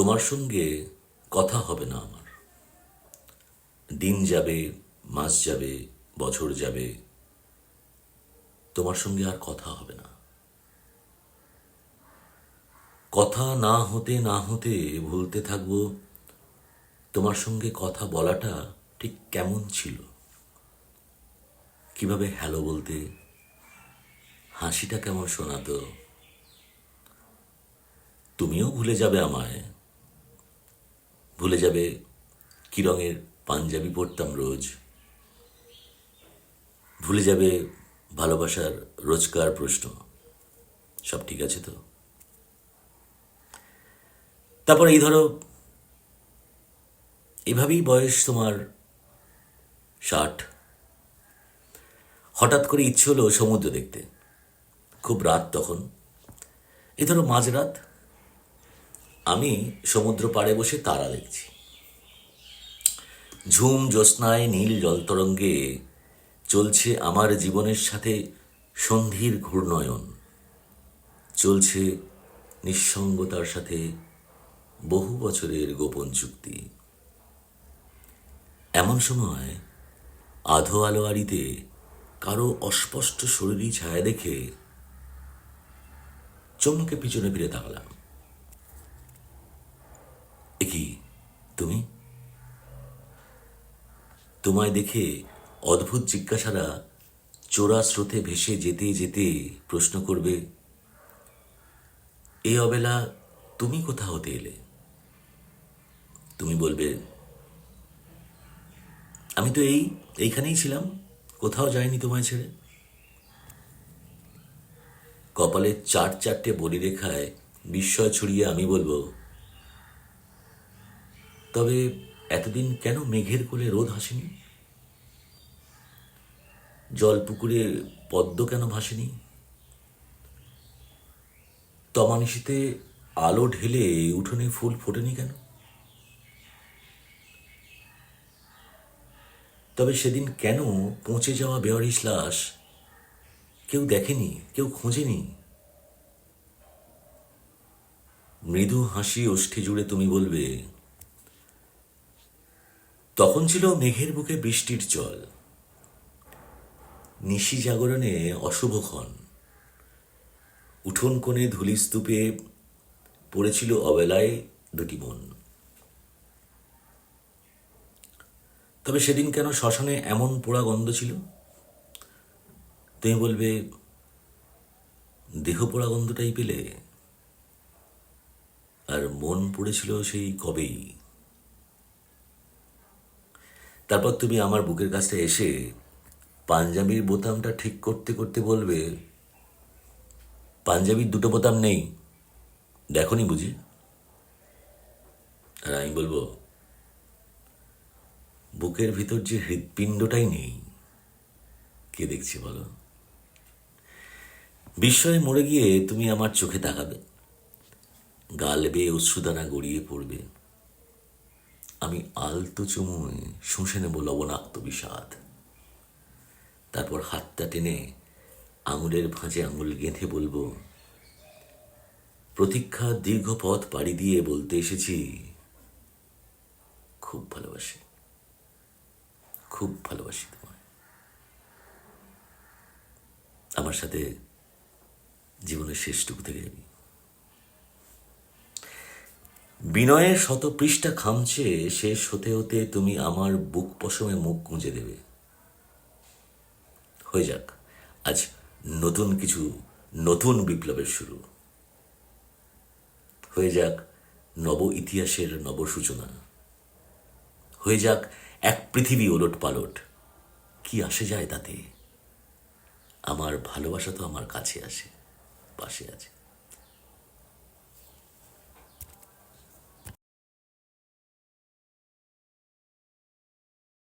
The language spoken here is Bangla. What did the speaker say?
তোমার সঙ্গে কথা হবে না আমার। দিন যাবে, মাস যাবে, বছর যাবে, তোমার সঙ্গে আর কথা হবে না। কথা না হতে না হতে ভুলতে থাকব, তোমার সঙ্গে কথা বলাটা ঠিক কেমন ছিল? কীভাবে হ্যালো বলতে, হাসিটা কেমন শোনাতো? তুমিও ভুলে যাবে আমায়। ভুলে যাবে কি রঙের পাঞ্জাবি পরতাম রোজ। ভুলে যাবে ভালোবাসার রোজকার প্রশ্ন। সব ঠিক আছে তো? তারপর এই ধরো, এভাবেই বয়স তোমার ষাট। হঠাৎ করে ইচ্ছে হলো সমুদ্র দেখতে। খুব রাত তখন। এই ধরো মাঝরাত আমি সমুদ্র পাড়ে বসে তারা দেখছি। ঝুম জ্যোৎস্নায় নীল জলতরঙ্গে চলছে আমার জীবনের সাথে সন্ধির ঘূর্ণয়ন। চলছে নিঃসঙ্গতার সাথে বহু বছরের গোপন চুক্তি। এমন সময় আধো আলো আড়িতে কারও অস্পষ্ট শরীরী ছায়া দেখে চমকে পিছনে ফিরে তাকালাম এ কি তুমি? তোমায় দেখে অদ্ভুত জিজ্ঞাসারা চোরা স্রোতে ভেসে যেতে যেতে প্রশ্ন করবে, এ অবেলা তুমি কোথা হতে এলে? তুমি বলবে, আমি তো এই, এইখানেই ছিলাম, কোথাও যাইনি তোমায় ছেড়ে। কপালে চার চারটে বলি রেখায় বিস্ময় ছড়িয়ে আমি বলব তবে এতদিন কেন মেঘের কোলে রোদ হাসেনি জল পুকুরে পদ্ম কেন ভাসেনি? তমানিশিতে আলো ঢেলে উঠোনে ফুল ফোটেনি কেন? তবে সেদিন কেন পৌঁছে যাওয়া বেয়ারিশ লাশ কেউ দেখেনি, কেউ খোঁজেনি? মৃদু হাসি ওষ্ঠে জুড়ে তুমি বলবে তখন ছিল মেঘের বুকে বৃষ্টির জল। নিশি জাগরণে অশুভক্ষণ উঠোন কোণে ধুলিস্তূপে পড়েছিল অবেলায় দুটি মন। তবে সেদিন কেন শ্মশানে এমন পোড়া গন্ধ ছিল? তুমি বলবে, দেহ পোড়া গন্ধটাই পেলে। আর মন পড়েছিল সেই কবেই। তারপর তুমি আমার বুকের কাছে এসে পাঞ্জাবির বোতামটা ঠিক করতে করতে বলবে, পাঞ্জাবির দুটো বোতাম নেই। দেখনি বুঝি? আর আমি বলব, বুকের ভিতর যে হৃৎপিণ্ডটাই নেই, কে দেখছি বলো? বিস্ময়ে মরে গিয়ে তুমি আমার চোখে তাকাবে। গাল বেয়ে অশ্রুদানা গড়িয়ে পড়বে। আমি আলতো চুমুয় শুষে নেব লবণাক্ত বিষাদ। তারপর হাতটা টেনে আঙুলের ভাঁজে আঙুল গেঁথে বলব, প্রতীক্ষা দীর্ঘ পথ পাড়ি দিয়ে বলতে এসেছি, খুব ভালোবাসি খুব ভালোবাসি তোমায়। আমার সাথে জীবনের শেষটুকু থেকে যাবি। বিনয়ের শত পৃষ্ঠা খামছে শেষ হতে হতে তুমি আমার বুক পশমে মুখ গুঁজে দেবে। হয়ে যাক, আজ নতুন কিছু, নতুন বিপ্লবের শুরু। হয়ে যাক নব ইতিহাসের নব সূচনা। হয়ে যাক এক পৃথিবী ওলট পালট। কি আসে যায় তাতে? আমার ভালোবাসা তো আমার কাছে আসে, পাশে আছে।